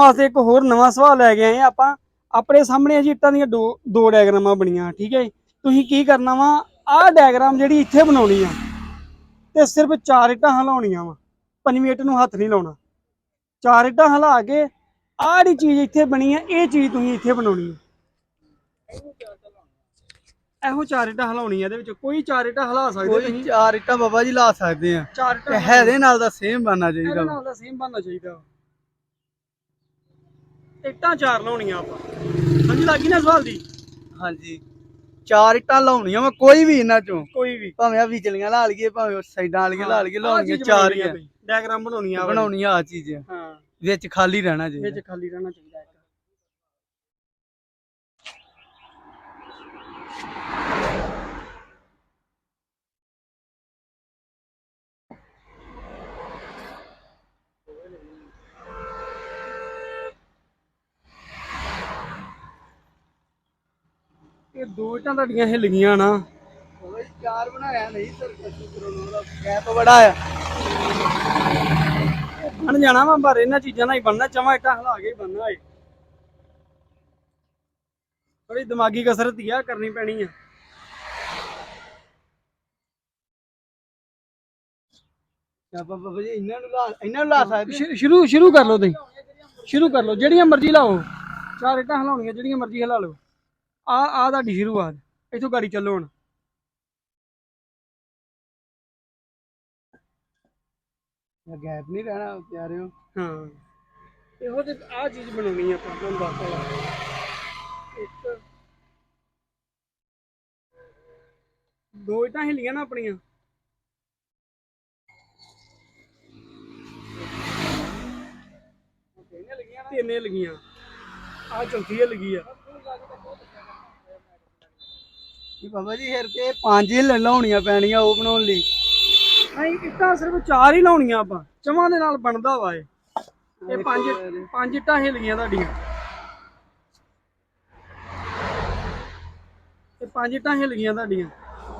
ਵਾਸਤੇ ਇੱਕ ਹੋਰ ਨਵਾਂ ਸਵਾਲ ਲੈ ਕੇ ਆਏ ਆਪਾਂ। ਆਪਣੇ ਸਾਹਮਣੇ ਜੀ ਇੱਟਾਂ ਦੀਆਂ ਦੋ ਦੋ ਡਾਇਗਰਾਮਾਂ ਬਣੀਆਂ ਠੀਕ ਹੈ ਜੀ? ਤੁਸੀਂ ਕੀ ਕਰਨਾ ਵਾ? ਆਹ ਡਾਇਗਰਾਮ ਜਿਹੜੀ ਇੱਥੇ ਬਣਾਉਣੀ ਆ ਤੇ ਸਿਰਫ ਚਾਰ ਇੱਟਾਂ ਹਿਲਾਉਣੀਆਂ ਵਾ। ਪੰਜਵੀਂ ਇੱਟ ਨੂੰ ਹੱਥ ਨਹੀਂ ਲਾਉਣਾ। ਚਾਰ ਇੱਟਾਂ ਹਿਲਾ ਕੇ ਆਹ ਜਿਹੜੀ ਚੀਜ਼ ਇੱਥੇ ਬਣੀ ਆ ਇਹ ਚੀਜ਼ ਤੁਸੀਂ ਇੱਥੇ ਬਣਾਉਣੀ ਆ। ਇਹੋ ਚਾਰ ਇੱਟਾਂ ਹਿਲਾਉਣੀ ਆ ਇਹਦੇ ਵਿੱਚ। ਕੋਈ ਚਾਰ ਇੱਟਾਂ ਹਿਲਾ ਸਕਦੇ ਕੋਈ ਤੁਸੀਂ? ਚਾਰ ਇੱਟਾਂ ਬਾਬਾ ਜੀ ਲਾ ਸਕਦੇ ਆ। ਚਾਰ ਇੱਟਾਂ ਹੈਦੇ ਨਾਲ ਦਾ ਸੇਮ ਬਣਨਾ ਚਾਹੀਦਾ ਇਹਦੇ। ਨਾਲ ਦਾ ਸੇਮ ਬਣਨਾ ਚਾਹੀਦਾ ਇੱਟਾਂ ਚਾਰ ਲਾਉਣੀਆਂ ਆਪਾਂ। ਸਮਝ ਲੱਗੀ ਨਾ ਸਵਾਲ ਦੀ? ਹਾਂਜੀ। ਚਾਰ ਇੱਟਾਂ ਲਾਉਣੀਆਂ ਵਾ ਕੋਈ ਵੀ ਇਹਨਾਂ ਚੋਂ। ਕੋਈ ਵੀ। ਭਾਵੇਂ ਆ ਵਿਚਲੀਆਂ ਲਾ ਲਈਏ ਭਾਵੇਂ ਉਹ ਸਾਈਡਾਂ ਵਾਲੀਆਂ ਲਾ ਲਈਏ ਲਾਉਣੀਆਂ ਚਾਰ ਹੀ ਆ। ਡਾਇਗਰਾਮ ਬਣਾਉਣੀਆਂ। ਬਣਾਉਣੀਆਂ ਆ ਚੀਜ਼। ਹਾਂ। ਵਿੱਚ ਖਾਲੀ ਰਹਿਣਾ ਚਾਹੀਦਾ। ਵਿੱਚ ਖਾਲੀ ਰਹਿਣਾ ਚਾਹੀਦਾ ਇਹ ਦੋ ਇੱਟਾਂ ਤੁਹਾਡੀਆਂ ਹਿੱਲ ਗਈਆਂ ਨਾ। ਬਾਬਾ ਜੀ ਚਾਰ ਬਣਾਇਆ ਨਹੀਂ ਸਰ ਕਰੋਨਾ ਦਾ ਗੈਪ ਬੜਾ ਆ। ਬਣ ਜਾਣਾ ਵਾ ਪਰ ਇਹਨਾਂ ਚੀਜ਼ਾਂ ਨਾਲ ਹੀ ਬਣਨਾ ਚਵਾਂ ਇੱਟਾਂ ਹਿਲਾ ਕੇ ਹੀ ਬਣਨਾ ਏ ਥੋੜੀ ਦਿਮਾਗੀ ਕਸਰਤ ਹੀ ਆ ਕਰਨੀ ਪੈਣੀ ਆ। ਆਪਾਂ ਬਾਬਾ ਜੀ ਇਹਨਾਂ ਨੂੰ ਲਾ ਇਹਨਾਂ ਨੂੰ ਲਾ ਸਕਦੇ ਸ਼ੁ- ਸ਼ੁਰੂ ਸ਼ੁਰੂ ਕਰ ਲਓ ਤੁਸੀਂ। ਸ਼ੁਰੂ ਕਰ ਲਓ ਜਿਹੜੀਆਂ ਮਰਜ਼ੀ ਲਾਓ। ਚਾਰ ਇੱਟਾਂ ਹਿਲਾਉਣੀਆਂ ਜਿਹੜੀਆਂ ਮਰਜ਼ੀ ਹਿਲਾ ਲਓ। ਆ ਆ ਤੁਹਾਡੀ ਸ਼ੁਰੂਆਤ। ਇੱਥੋਂ ਗਾੜੀ ਚੱਲੋ ਹੁਣ। ਗੈਪ ਨਹੀਂ ਰਹਿਣਾ ਪਿਆਰਿਓ। ਹਾਂ। ਇਹੋ ਤੇ ਆ ਚੀਜ਼ ਬਣਾਉਣੀ ਆ ਆਪਾਂ ਤੁਹਾਨੂੰ ਦੱਸਦਾ ਇੱਕ। ਦੋ ਇੱਟਾਂ ਹਿੱਲੀਆਂ ਨਾ ਆਪਣੀਆਂ। ਤਿੰਨੇ ਲੱਗੀਆਂ ਆ ਚੌਥੀ ਲੱਗੀ ਆ। ਬਾਬਾ ਜੀ ਫਿਰ ਤੇ ਪੰਜ ਹੀ ਲਾਉਣੀਆਂ ਪੈਣੀਆਂ ਉਹ ਬਣਾਉਣ ਲਈ। ਨਹੀਂ ਇੱਟਾਂ ਸਿਰਫ ਚਾਰ ਹੀ ਲਾਉਣੀਆਂ ਆਪਾਂ ਚਵਾਂ ਦੇ ਨਾਲ ਬਣਦਾ ਵਾ ਇਹ। ਇਹ ਪੰਜ ਪੰਜ ਇੱਟਾਂ ਹਿੱਲੀਆਂ ਤੁਹਾਡੀਆਂ। ਇਹ ਪੰਜ ਇੱਟਾਂ ਹਿੱਲੀਆਂ ਤੁਹਾਡੀਆਂ।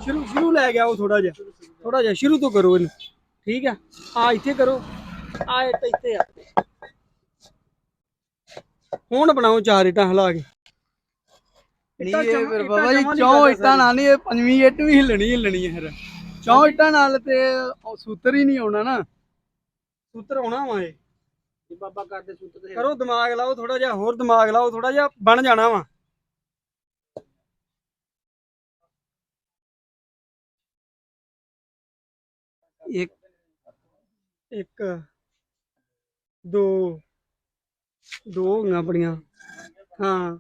ਸ਼ੁਰੂ ਸ਼ੁਰੂ ਲੈ ਗਿਆ ਉਹ ਥੋੜਾ ਜਿਹਾ ਥੋੜਾ ਜਿਹਾ ਸ਼ੁਰੂ ਤੋਂ ਕਰੋ ਇਹਨੂੰ। ਠੀਕ ਆ? ਆ ਇੱਥੇ ਕਰੋ। ਆ ਇੱਥੇ ਆ। ਹੁਣ ਬਣਾਓ ਚਾਰ ਇੱਟਾਂ ਹਿਲਾ ਕੇ। ਨਹੀਂ ਇੱਟਾਂ ਇਹ ਜਮਾਂ- ਫਿਰ ਇੱਟਾਂ ਬਾਬਾ ਜੀ ਜਮਾਂ ਨਹੀਂ ਚੌਂ ਕਰਦਾ ਇੱਟਾਂ ਨਾਲ ਨਹੀਂ ਇਹ ਪੰਜਵੀਂ ਇੱਟ ਵੀ ਹਿੱਲਣੀ ਹਿੱਲਣੀ ਹੈ ਫਿਰ। ਚੌਂ ਇੱਟਾਂ ਨਾਲ ਤੇ ਉਹ ਸੂਤਰ ਹੀ ਨਹੀਂ ਆਉਣਾ ਨਾ। ਸੂਤਰ ਆਉਣਾ ਵਾ ਇਹ। ਬਾਬਾ ਕਰਦੇ ਸੂਤਰ ਤੇ ਕਰੋ ਦਿਮਾਗ ਲਾਓ ਥੋੜਾ ਜਿਹਾ ਹੋਰ ਦਿਮਾਗ ਲਾਓ ਥੋੜਾ ਜਿਹਾ ਬਣ ਜਾਣਾ ਵਾ। ਇੱਕ ਇੱਕ ਦੋ ਦੋ ਹੋ ਗਈਆਂ ਆਪਣੀਆਂ। ਹਾਂ।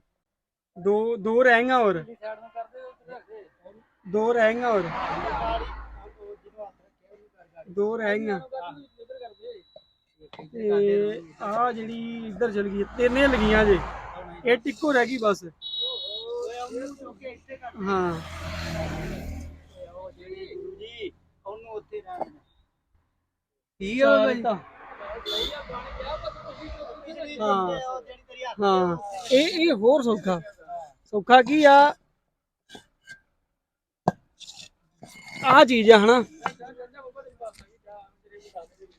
ਦੋ ਦੋ ਗਈਆਂ ਹੋਰ। ਦੋ ਹੋਰ। ਦੋ ਰਹਿ ਗਈਆਂ ਤੇ ਆ ਜਿਹੜੀ ਇੱਧਰ ਚਲ ਗਈ ਤਿੰਨੇ ਲੱਗੀਆਂ ਜੇ। ਇਹ ਟਿੱਕੋ ਰਹਿ ਗਈ ਬਸ। ਹਾਂ। ਉਹਨੂੰ ਉੱਥੇ ਠੀਕ ਹੈ ਬਾਬਾ ਜੀ? ਹਾਂ। ਹਾਂ। ਇਹ ਇਹ ਹੋਰ ਸੌਖਾ। ਸੌਖਾ ਕੀ ਆ? ਆ ਚੀਜ਼ ਆ, ਹਨਾ?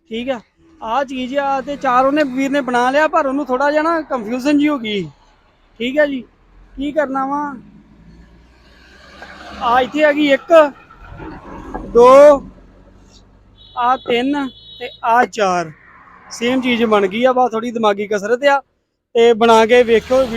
ਠੀਕ ਆ। ਆ ਚੀਜ਼ ਆ ਤੇ ਚਾਰ ਉਹਨੇ ਵੀਰ ਨੇ ਬਣਾ ਲਿਆ, ਪਰ ਉਹਨੂੰ ਥੋੜਾ ਜਿਹਾ ਨਾ ਕੰਫਿਊਜ਼ਨ ਜੀ ਹੋ ਗਈ। ਠੀਕ ਹੈ ਜੀ। ਕੀ ਕਰਨਾ ਵਾ? ਆ ਇੱਥੇ ਹੈਗੀ ਗਈ ਇੱਕ, ਦੋ ਆ ਤਿੰਨ ਤੇ ਆ ਚਾਰ। ਸੇਮ ਚੀਜ਼ ਬਣ ਗਈ ਆ ਬਾ ਥੋੜੀ ਦਿਮਾਗੀ ਕਸਰਤ ਆ ਤੇ ਬਣਾ ਕੇ ਵੇਖਿਓ